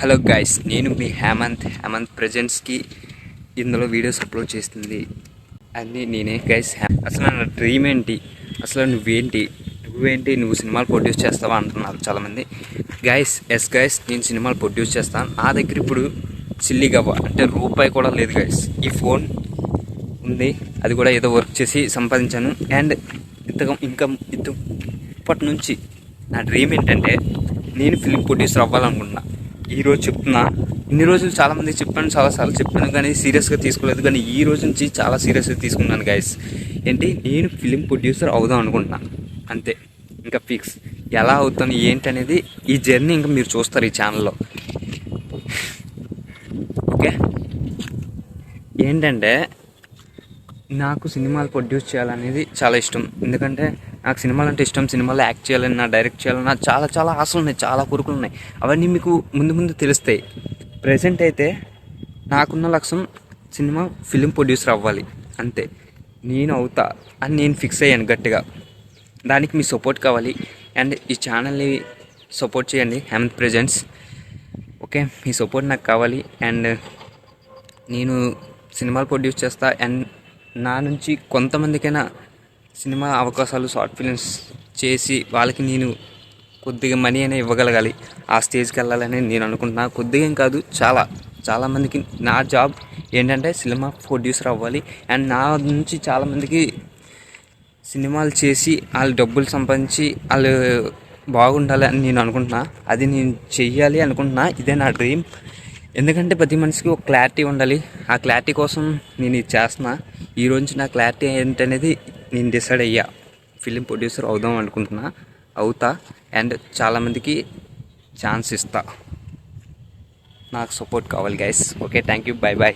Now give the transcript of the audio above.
Hello guys నేను మీ హేమంత్. హేమంత్ ప్రజెంట్స్కి ఇందులో videos upload చేస్తుంది. అన్నీ నేనే గైస్ అసలు నా డ్రీమ్ ఏంటి? అసలు నువ్వేంటి? నువ్వేంటి? నువ్వు సినిమాలు ప్రొడ్యూస్ చేస్తావా అంటున్నారు చాలామంది. గైస్ ఎస్ గైస్ నేను సినిమాలు ప్రొడ్యూస్ చేస్తాను నా దగ్గర ఇప్పుడు సిల్లిగా అంటే రూపాయి కూడా లేదు గైస్ ఈ ఫోన్ ఉంది. అది కూడా ఏదో వర్క్ చేసి సంపాదించాను. అండ్ ఇంతగా ఇంకా ఇంత ఇప్పటి నుంచి నా డ్రీమ్ ఏంటంటే నేను ఫిల్మ్ ప్రొడ్యూసర్ అవ్వాలనుకుంటున్నా. ఈరోజు చెప్తున్నా. ఇన్ని రోజులు చాలామంది చెప్పాను చాలాసార్లు చెప్పాను కానీ సీరియస్గా తీసుకోలేదు. కానీ ఈ రోజు నుంచి చాలా సీరియస్గా తీసుకున్నాను గైస్ ఏంటి? నేను ఫిలిం ప్రొడ్యూసర్ అవుదాం అనుకుంటున్నాను అంతే. ఇంకా ఫిక్స్ ఎలా అవుతాను ఏంటి అనేది ఈ జర్నీ ఇంకా మీరు చూస్తారు ఈ ఛానల్లో ఓకే ఏంటంటే నాకు సినిమాలు ప్రొడ్యూస్ చేయాలనేది చాలా ఇష్టం. ఎందుకంటే నాకు సినిమాలు అంటే ఇష్టం సినిమాలో యాక్ట్ చేయాలని నా డైరెక్ట్ చేయాలన్నా చాలా చాలా ఆశలు ఉన్నాయి చాలా కోరికలు ఉన్నాయి. అవన్నీ మీకు ముందు ముందు తెలుస్తాయి. ప్రజెంట్ అయితే నాకున్న లక్ష్యం సినిమా ఫిలిం ప్రొడ్యూసర్ అవ్వాలి. అంతే. నేను అవుతా అని నేను ఫిక్స్ అయ్యాను గట్టిగా. దానికి మీ సపోర్ట్ కావాలి. అండ్ ఈ ఛానల్ని సపోర్ట్ చేయండి హెమ్త్ ప్రజెంట్స్ ఓకే మీ సపోర్ట్ నాకు కావాలి. అండ్ నేను సినిమాలు ప్రొడ్యూస్ చేస్తా. అండ్ నా నుంచి కొంతమందికైనా సినిమా అవకాశాలు షార్ట్ ఫిలిమ్స్ చేసి వాళ్ళకి నేను కొద్దిగా మనీ అయినా ఇవ్వగలగాలి. ఆ స్టేజ్కి వెళ్ళాలని నేను అనుకుంటున్నా. కొద్దిగా ఏం కాదు చాలా చాలామందికి నా జాబ్ ఏంటంటే సినిమా ప్రొడ్యూసర్ అవ్వాలి. అండ్ నా నుంచి చాలామందికి సినిమాలు చేసి వాళ్ళు డబ్బులు సంపాదించి వాళ్ళు బాగుండాలి అని నేను అనుకుంటున్నా. అది నేను చెయ్యాలి అనుకుంటున్నా. ఇదే నా డ్రీమ్ ఎందుకంటే ప్రతి మనిషికి ఒక క్లారిటీ ఉండాలి. ఆ క్లారిటీ కోసం నేను ఇది చేస్తున్నా. ఈ రోజు నా క్లారిటీ ఏంటనేది నేను డిసైడ్ అయ్యా. ఫిలిం ప్రొడ్యూసర్ అవుదాం అనుకుంటున్నా. అవుతా. అండ్ చాలామందికి ఛాన్స్ ఇస్తా. నాకు సపోర్ట్ కావాలి guys okay thank you bye bye